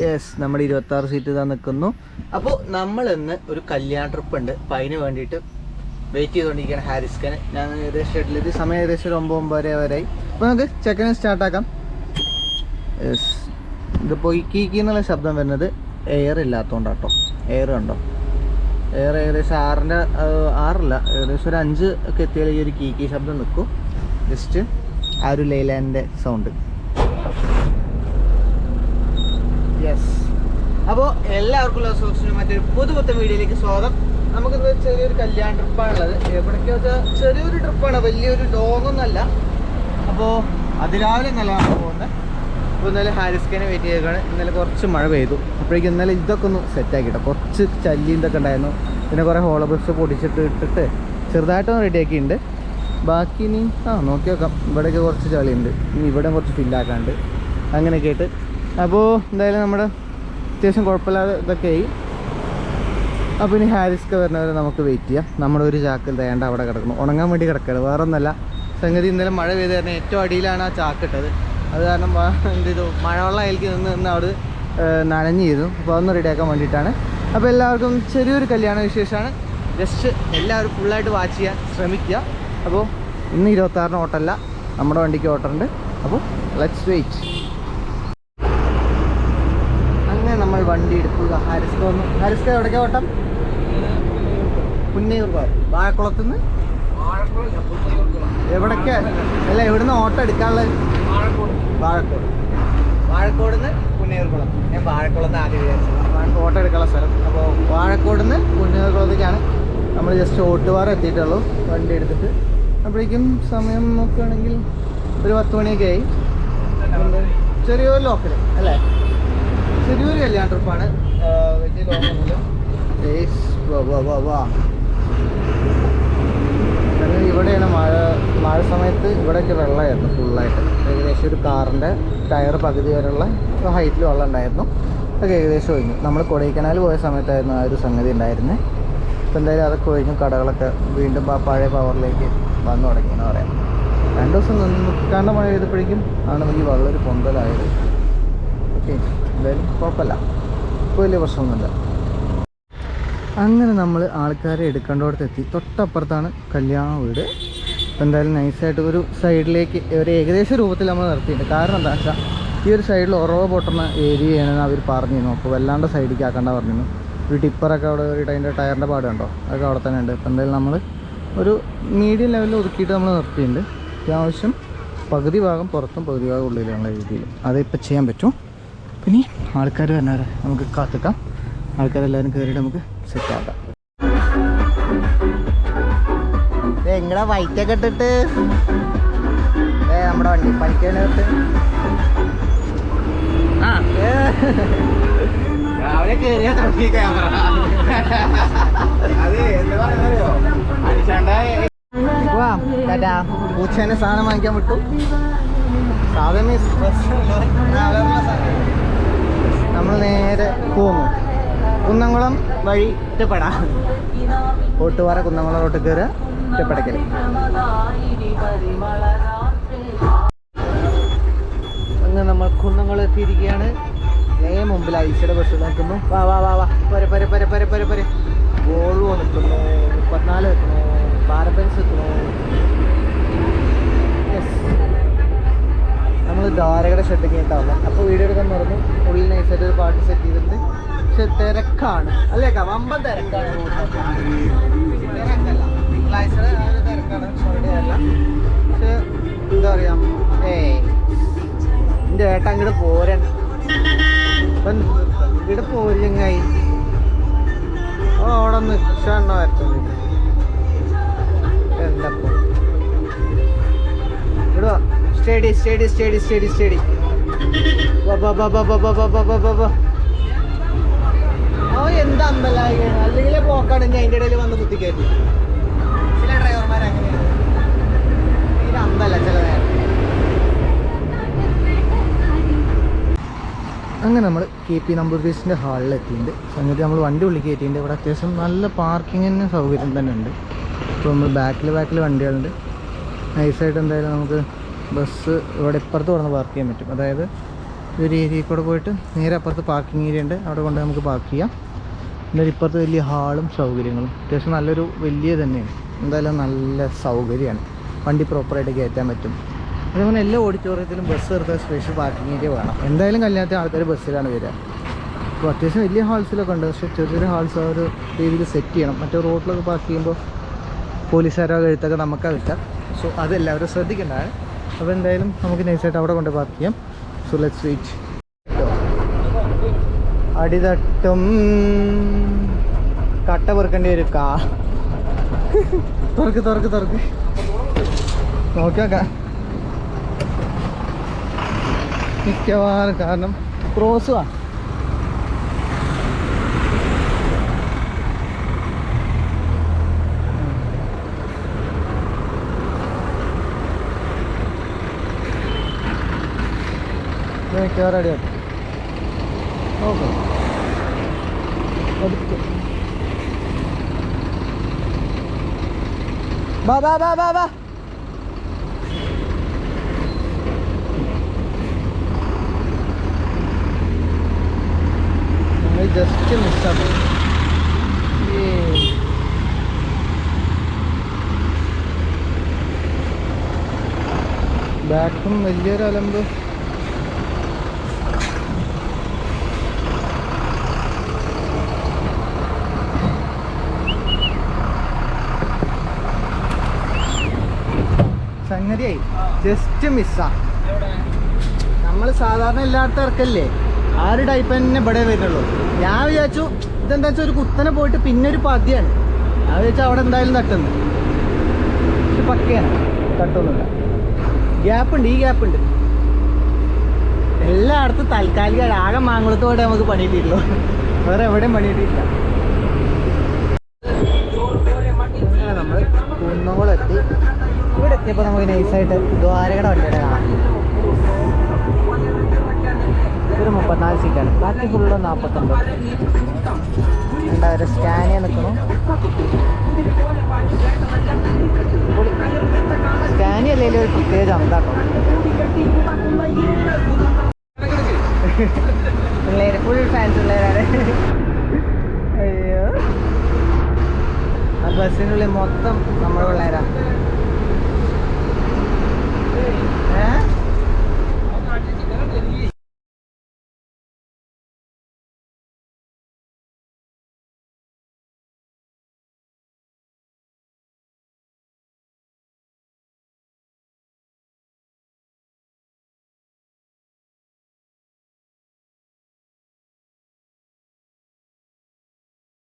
Yes നമ്മുടെ ഇരുപത്തി ആറ് സീറ്റ് ഇതാ നിൽക്കുന്നു അപ്പോൾ നമ്മൾ ഇന്ന് ഒരു കല്യാണ ട്രിപ്പ് ഉണ്ട്. അപ്പം അതിന് വേണ്ടിയിട്ട് വെയിറ്റ് ചെയ്തുകൊണ്ടിരിക്കുകയാണ് ഹാരിസ് ഖാൻ ഞാൻ ഏകദേശം ഇത് സമയം ഏകദേശം ഒരു ഒമ്പത് ഒമ്പതര വരെയായി അപ്പോൾ നമുക്ക് ചെക്കനെ സ്റ്റാർട്ടാക്കാം യെസ് ഇതിപ്പോൾ ഈ കീക്കി എന്നുള്ള ശബ്ദം വരുന്നത് എയർ ഇല്ലാത്തതുകൊണ്ടാട്ടോ എയർ കണ്ടോ? എയർ ഏകദേശം ആറിന്റെ ആറില്ല. ഏകദേശം ഒരു അഞ്ച് ഒക്കെ എത്തിയാൽ ഈ ഒരു കീക്കി ശബ്ദം നിൽക്കും. ജസ്റ്റ് ആ ഒരു ലൈലാൻഡിന്റെ സൗണ്ട് യെസ് അപ്പോൾ എല്ലാവർക്കും സോസിനും മറ്റൊരു പുതു പുത്തൻ വീഡിയോയിലേക്ക് സ്വാഗതം. നമുക്കിന്ന് ചെറിയൊരു കല്യാണ ട്രിപ്പാണുള്ളത്. എവിടേക്കാ വെച്ചാൽ ചെറിയൊരു ട്രിപ്പാണ് വലിയൊരു ലോങ്ങൊന്നുമല്ല അപ്പോൾ അതിരാവിലെ നല്ലതാണ് പോകുന്നത്. അപ്പോൾ ഇന്നലെ ഹാരിസ്കേനെ വെയിറ്റ് ചെയ്തേക്കാണ് ഇന്നലെ കുറച്ച് മഴ പെയ്തു. അപ്പോഴേക്കും ഇന്നലെ ഇതൊക്കെ ഒന്ന് സെറ്റാക്കി കുറച്ച് ചല്ലി ഇതൊക്കെ ഉണ്ടായിരുന്നു. പിന്നെ കുറേ ഹോളോ ബ്രിക്സ് പൊടിച്ചിട്ട് ഇട്ടിട്ട് ചെറുതായിട്ടൊന്ന് റെഡിയാക്കിയിട്ടുണ്ട് ബാക്കി ഇനി ആ നോക്കി നോക്കാം ഇവിടെയൊക്കെ കുറച്ച് ചളിയുണ്ട്. ഇനി ഇവിടെ കുറച്ച് ഫില്ലാക്കാണ്ട് അങ്ങനെയൊക്കെ ആയിട്ട്. അപ്പോൾ എന്തായാലും നമ്മുടെ അത്യാവശ്യം കുഴപ്പമില്ലാതെ ഇതൊക്കെ ആയി അപ്പോൾ ഇനി ഹാരിസ്ക്ക് വരുന്നവരെ നമുക്ക് വെയിറ്റ് ചെയ്യാം. നമ്മുടെ ഒരു ചാക്കിൽ തേണ്ട അവിടെ കിടക്കണം ഉണങ്ങാൻ വേണ്ടി കിടക്കുകയാണ്. വേറെ ഒന്നല്ല സംഗതി ഇന്നലെ മഴ പെയ്ത് കാരണം ഏറ്റവും അടിയിലാണ് ആ ചാക്കിട്ടത് അത് കാരണം എന്ത് ചെയ്തു? മഴവെള്ളം അതിലേക്ക് നിന്ന് നിന്ന് അവിടെ നനഞ്ഞിരുന്നു അപ്പോൾ അതൊന്ന് റെഡിയാക്കാൻ വേണ്ടിയിട്ടാണ്. അപ്പോൾ എല്ലാവർക്കും ചെറിയൊരു കല്യാണ വിശേഷമാണ്. ജസ്റ്റ് എല്ലാവരും ഫുള്ളായിട്ട് വാച്ച് ചെയ്യാൻ ശ്രമിക്കുക. അപ്പോൾ ഇന്ന് ഇരുപത്താറിന് ഓട്ടമല്ല നമ്മുടെ വണ്ടിക്ക് ഓട്ടമുണ്ട് അപ്പോൾ ലെറ്റ്സ് വെയിറ്റ് അങ്ങനെ നമ്മൾ വണ്ടി എടുക്കുക. ഹാരിസ്ക വന്നു. ഹാരിസ്ക എവിടേക്കാ ഓട്ടം പുന്നയൂർ വാഴക്കുളത്ത് നിന്ന് എവിടൊക്കെ? അല്ല എവിടുന്ന് ഓട്ടം എടുക്കാനുള്ളത്? വാഴക്കോട്. വാഴക്കോട് നിന്ന് പുന്നയൂർകുളം ഞാൻ വാഴക്കുളം എന്ന് ആദ്യം വിചാരിച്ചത്. ഓട്ടം എടുക്കാനുള്ള സ്ഥലം. അപ്പോൾ വാഴക്കോട് നിന്ന് പുന്നയൂർകുളത്തേക്കാണ് നമ്മൾ ജസ്റ്റ് ഓട്ടുപാറ എത്തിയിട്ടുള്ളൂ. വണ്ടി എടുത്തിട്ട്. അപ്പോഴേക്കും സമയം നോക്കുകയാണെങ്കിൽ ഒരു പത്ത് മണിയൊക്കെ ആയി. ചെറിയൊരു ലോക്കൽ അല്ലേ? ചെറിയൊരു കല്യാണ ട്രിപ്പാണ് വലിയ ലോങ്ങൊന്നുമില്ല ഇവിടെയാണ് മഴ മഴ സമയത്ത് ഇവിടെയൊക്കെ വെള്ളമായിരുന്നു ഫുള്ളായിട്ട് ഏകദേശം ഒരു കാറിന്റെ ടയർ പകുതി വരെയുള്ള ഹൈറ്റിൽ വെള്ളം ഉണ്ടായിരുന്നു. അതൊക്കെ ഏകദേശം ഒഴിഞ്ഞു. നമ്മൾ കൊടൈക്കനാൽ പോയ സമയത്തായിരുന്നു ആ ഒരു സംഗതി ഉണ്ടായിരുന്നത് ഇപ്പം എന്തായാലും അതൊക്കെ ഒഴിഞ്ഞു കടകളൊക്കെ വീണ്ടും ആ പഴയ പവറിലേക്ക് വന്നു തുടങ്ങി എന്ന് പറയാം. രണ്ട് ദിവസം നിന്ന് നിൽക്കാണ്ട് മഴ പെയ്തപ്പോഴേക്കും ആണ് ഈ വെള്ളം ഒരു പൊന്തലായത് ഓക്കെ. എന്തായാലും കുഴപ്പമില്ല. ഇപ്പോൾ വലിയ പ്രശ്നമൊന്നുമില്ല. അങ്ങനെ നമ്മൾ ആൾക്കാരെ എടുക്കേണ്ടോടത്ത് എത്തി തൊട്ടപ്പുറത്താണ് കല്യാണ വീട്. അപ്പോൾ എന്തായാലും നൈസായിട്ട് ഒരു സൈഡിലേക്ക് ഒരു ഏകദേശ രൂപത്തിൽ നമ്മൾ നിർത്തിയിട്ടുണ്ട്. കാരണം എന്താ വെച്ചാൽ ഈ ഒരു സൈഡിൽ ഉറവ പൊട്ടുന്ന ഏരിയയാണെന്ന് അവർ പറഞ്ഞിരുന്നു. അപ്പോൾ വല്ലാണ്ട് സൈഡിലേക്ക് ആക്കേണ്ട പറഞ്ഞിരുന്നു. ഒരു ടിപ്പറൊക്കെ അവിടെ ഒരു അതിന്റെ ടയറിന്റെ പാട് കണ്ടോ? അതൊക്കെ അവിടെ തന്നെ ഉണ്ട്. അപ്പോൾ എന്തായാലും നമ്മൾ ഒരു മീഡിയം ലെവലിൽ ഒതുക്കിയിട്ട് നമ്മൾ നിർത്തിയിട്ടുണ്ട്. അത്യാവശ്യം പകുതി ഭാഗം പുറത്തും പകുതി ഭാഗം ഉള്ളിലുള്ള രീതിയിൽ. അതിപ്പോൾ ചെയ്യാൻ പറ്റും. പിന്നെ ആൾക്കാർ വരണവരെ നമുക്ക് കാത്തിക്കാം. ആൾക്കാരെല്ലാവരും കയറിയിട്ട് നമുക്ക് സെറ്റ് ആക്കാം. നിങ്ങളെ വൈറ്റൊക്കെ ഇട്ടിട്ട്. നമ്മുടെ വണ്ടി ഏ. രാവിലെ കയറിയ തുടങ്ങി ക്യാമറ ടാറ്റാ. പൂച്ചേനെ സാധനം വാങ്ങിക്കാൻ വിട്ടു. സാധനം നമ്മൾ നേരെ പോകുന്നു. കുന്നംകുളം വഴി ഇറ്റപ്പെട ഓട്ടുപാറ കുന്നംകുളം റോട്ട് കയറുക ഇറ്റപ്പെടക്കൽ അങ്ങ് നമ്മൾ കുന്നംകുളം എത്തിയിരിക്കുകയാണ്. നേ മുമ്പിൽ ഐസിയുടെ ബസ് നിൽക്കുന്നു. വാ വാ വാ വാ. പരെ പരെ പരെ പരെ പരെ ഗോൾവോ നിൽക്കുന്നു മുപ്പത്തിനാല് നിൽക്കുന്നു. പാരപ്പൻസ് നിൽക്കുന്നു. യെസ് നമ്മൾ ധാരകയുടെ ഷെഡ് കേട്ടാവുന്നത് അപ്പോൾ വീഡിയോ എടുക്കാൻ പറഞ്ഞു ഉള്ളിൽ നൈസായിട്ട് ഒരു പാട്ട് സെറ്റ് ചെയ്തിട്ടുണ്ട്. പക്ഷെ തിരക്കാണ്. അല്ലേ വമ്പൻ തിരക്കാണ്. തിരക്കല്ല. തിങ്കളാഴ്ചയുടെ ആ അല്ല പക്ഷെ എന്താ പറയാ? ഏ എന്റെ ഏട്ട അങ്ങോട്ട് പോരണ്ട ഇവിടെ പോരിങ്ങായി ഓ അവിടെ നിൽക്കണ്ണ വരത്തുന്നില്ല എന്താ ഇവിടെ സ്റ്റേഡി സ്റ്റേഡി സ്റ്റേഡി സ്റ്റേഡി സ്റ്റേഡി ഓ എന്താ അമ്പലായി അല്ലെങ്കിൽ പോക്കാണെങ്കിൽ അതിന്റെ ഇടയിൽ വന്ന് കുത്തിക്കയറ്റി ചില ഡ്രൈവർമാർ അങ്ങനെയാണ്. ഇത് അമ്പല ചില അങ്ങനെ നമ്മൾ കെ പി നമ്പൂതിരീസിന്റെ ഹാളിൽ എത്തിയിട്ടുണ്ട് സംഗതി നമ്മൾ വണ്ടി ഉള്ളിൽ കയറ്റിയിട്ടുണ്ട്. ഇവിടെ അത്യാവശ്യം നല്ല പാർക്കിങ്ങിന് സൗകര്യം തന്നെ ഉണ്ട് ഇപ്പോൾ നമ്മൾ ബാക്കിൽ ബാക്കിൽ വണ്ടികളുണ്ട് നൈസായിട്ട് എന്തായാലും നമുക്ക് ബസ് ഇവിടെ ഇപ്പുറത്ത് കൊണ്ട് പാർക്ക് ചെയ്യാൻ പറ്റും. അതായത് ഒരു ഏരിയയിൽ കൂടെ പോയിട്ട് നേരെ അപ്പുറത്ത് പാർക്കിംഗ് ഏരിയ ഉണ്ട്. അവിടെ കൊണ്ട് നമുക്ക് പാർക്ക് ചെയ്യാം. എന്നാൽ ഇപ്പുറത്ത് വലിയ ഹാളും സൗകര്യങ്ങളും. അത്യാവശ്യം നല്ലൊരു വലിയ തന്നെയാണ്. എന്തായാലും നല്ല സൗകര്യമാണ്. വണ്ടി പ്രോപ്പറായിട്ട് കയറ്റാൻ പറ്റും. അതേപോലെ എല്ലാ ഓഡിറ്റോറിയത്തിലും ബസ് നിർത്താൻ സ്പെഷ്യൽ പാർക്കിംഗ് ഏരിയ വേണം. എന്തായാലും കല്യാണത്തിന് ആൾക്കാർ ബസ്സിലാണ് വരിക. അപ്പോൾ അത്യാവശ്യം വലിയ ഹാൾസിലൊക്കെ ഉണ്ട്. പക്ഷേ ചെറിയ ചെറിയ ഹാൾസ് ആ ഒരു രീതിയിൽ സെറ്റ് ചെയ്യണം. മറ്റേ റോഡിലൊക്കെ പാർക്ക് ചെയ്യുമ്പോൾ പോലീസുകാരോ കഴുത്തൊക്കെ നമുക്കാണ് കിട്ടുക സോ അതെല്ലാവരും ശ്രദ്ധിക്കേണ്ടതാണ്. അപ്പോൾ എന്തായാലും നമുക്ക് നൈസായിട്ട് അവിടെ കൊണ്ട് പാർക്ക് ചെയ്യാം. സോ ലെറ്റ്സ് വെയിറ്റ് അടിതട്ടും കട്ട പെറുക്കേണ്ടി വരും കാ. തുറക്ക് തുറക്ക് തുറക്ക്. നോക്കിയാക്കാം മിക്കവാറും കാരണം ക്രോസുവാ മിക്കവാറും അടിയാക്കും ഓക്കെ. പതുക്കെ. ബാ ബാ ബാ ബാ ബാ ജസ്റ്റ് മിസ്സാണ് ബാക്കും വലിയൊരു അലമ്പ്. സംഗതിയായി. ജസ്റ്റ് മിസ്സാ നമ്മൾ സാധാരണ എല്ലായിടത്തും ഇറക്കല്ലേ? ആ ഒരു ടൈപ്പ് തന്നെ ഇവിടെ വരുന്നുള്ളൂ. ഞാൻ വിചാരിച്ചു ഇതെന്താ വെച്ചാൽ ഒരു കുത്തനെ പോയിട്ട് പിന്നെ ഒരു പതിയാണ്. ഞാൻ വിചാരിച്ചു അവിടെ എന്തായാലും തട്ടുന്നു. പക്ഷെ പക്കയാണ്. തട്ടൊന്നുമില്ല. ഗ്യാപ്പ് ഉണ്ട് ഈ ഗ്യാപ്പ് ഉണ്ട് എല്ലായിടത്തും താൽക്കാലിക ആകെ മാങ്കുളത്തോടെ നമുക്ക് പണി വേറെ എവിടെയും പണി എത്തിയപ്പോൾ നമുക്ക് നൈസായിട്ട് ദ്വാരകട വണ്ടിയുടെ കാണാം. ഒരു മുപ്പത്തിനാല് സീറ്റാണ് ബാക്കി ഫുള്ള് നാൽപ്പത്തൊമ്പത് ഒരു സ്കാനിയ നിൽക്കണം സ്കാനി അല്ലെങ്കിൽ ഒരു പ്രത്യേക അന്താട്ടോ പിള്ളേര് ഫുൾ ഫാൻസ് പിള്ളേരാണ്. അയ്യോ. ആ ബസ്സിനുള്ളിൽ മൊത്തം നമ്മുടെ പിള്ളേരാ. ഏ